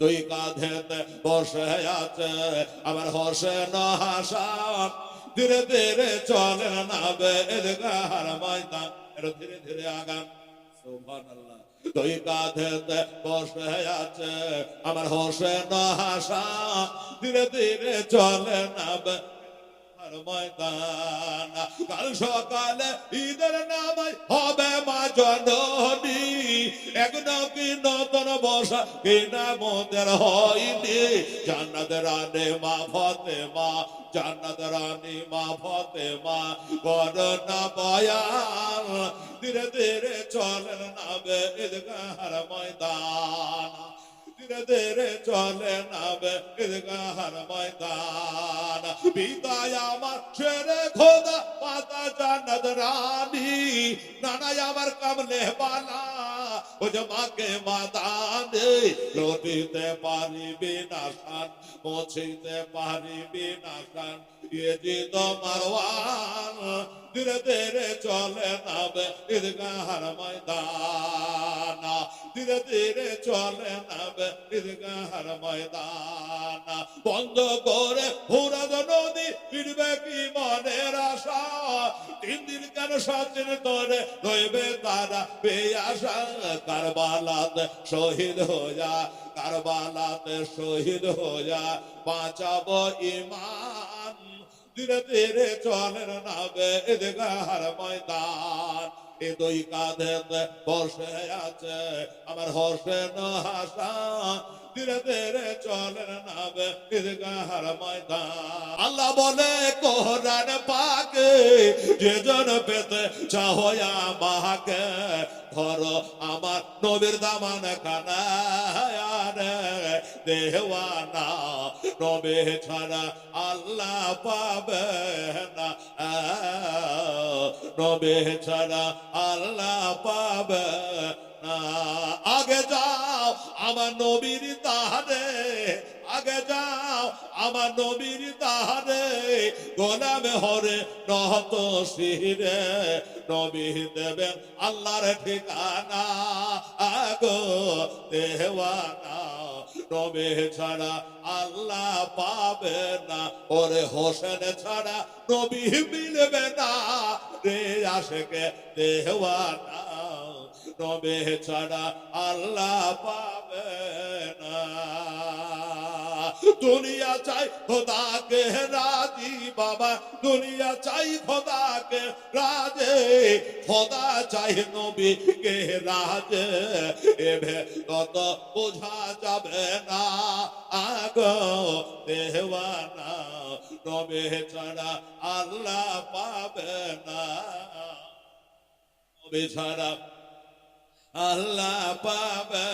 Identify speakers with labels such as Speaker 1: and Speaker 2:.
Speaker 1: তুই কাঁধেতে বসে আছে, আমার হসে। নহাসা ধীরে ধীরে চলে নাবে এদগার ময়দান। এর ধীরে ধীরে আগাম সুবহানাল্লাহ। তুই কাঁধেতে বসে আছে, আমার হসে। নহাসা ধীরে ধীরে চলে আর ময়দান। কাল সকালে ঈদের নামাই হবে মা জননী এক নবী নতুন বসা কিনা মোদের হয়নি জান্নাত রানে মা ফতে মা জান্নাত রানী মা ফতে মা করোনা বয়ান ধীরে ধীরে চলেন নাবে ঈদগাহর ময়দান। ধীরে ধীরে চলে নাবে ঈদগাহর ময়দান। পিতায় আমার ছেড়ে খোদা, মাতা জান্নাত রানী, নানাই আমার কামলে বালা পারিবি না পারিবি না ধীরে ধীরে চলে নাবে ঈদগাহর ময়দান ধীরে ধীরে চলে নাবে ঈদগাহর ময়দান বন্ধ করে হুরাদ নদী ফিরবে কি আশা তিন দিন কেন সাতদিন ধরে রইবে তারা? পেয়াসা কারবালাতে শহীদ হইয়া, কারবালাতে শহীদ হইয়া বাঁচাবো ইমান ধীরে ধীরে চলের নাবে এদিকার ময়দান। দুই কাঁধেতে বসে আছে আমার হাসান ধীরে ধীরে ময়দান। আল্লাহ বলে, কোরআন পাকে যে জন পেতে চাহয়া আমাকে, ধরো আমার নবীর দামান খানায় দেওয়ানা নবে ছাড়া আল্লাহ পাবে না। নবে ছাড়া আল্লাহ পাবে না। আগে যাও আমার নবীর তাহারে আগে যাও আমার নবীর তাহারে গোলামে হরে নহত শিরে নবী দেবেন আল্লাহর ঠিকানা। আগো, দেওয়ানা নবে ছাড়া আল্লাহ পাবে না। ওরে হোসেন ছাড়া নবী মিলবে না। রে আশেকে দেওয়ানা নবে ছাড়া আল্লাহ পাবে না। দুনিয়া চাই খোদাকে রাজি, বাবা। দুনিয়া চাই খোদাকে রাজে। খোদা চাই নবীকে রাজে। এভে কত বোঝা যাবে না। আগ দেওয়ানা নবে ছাড়া আল্লাহ পাবে না। নবে ছাড়া আল্লাহ পাবে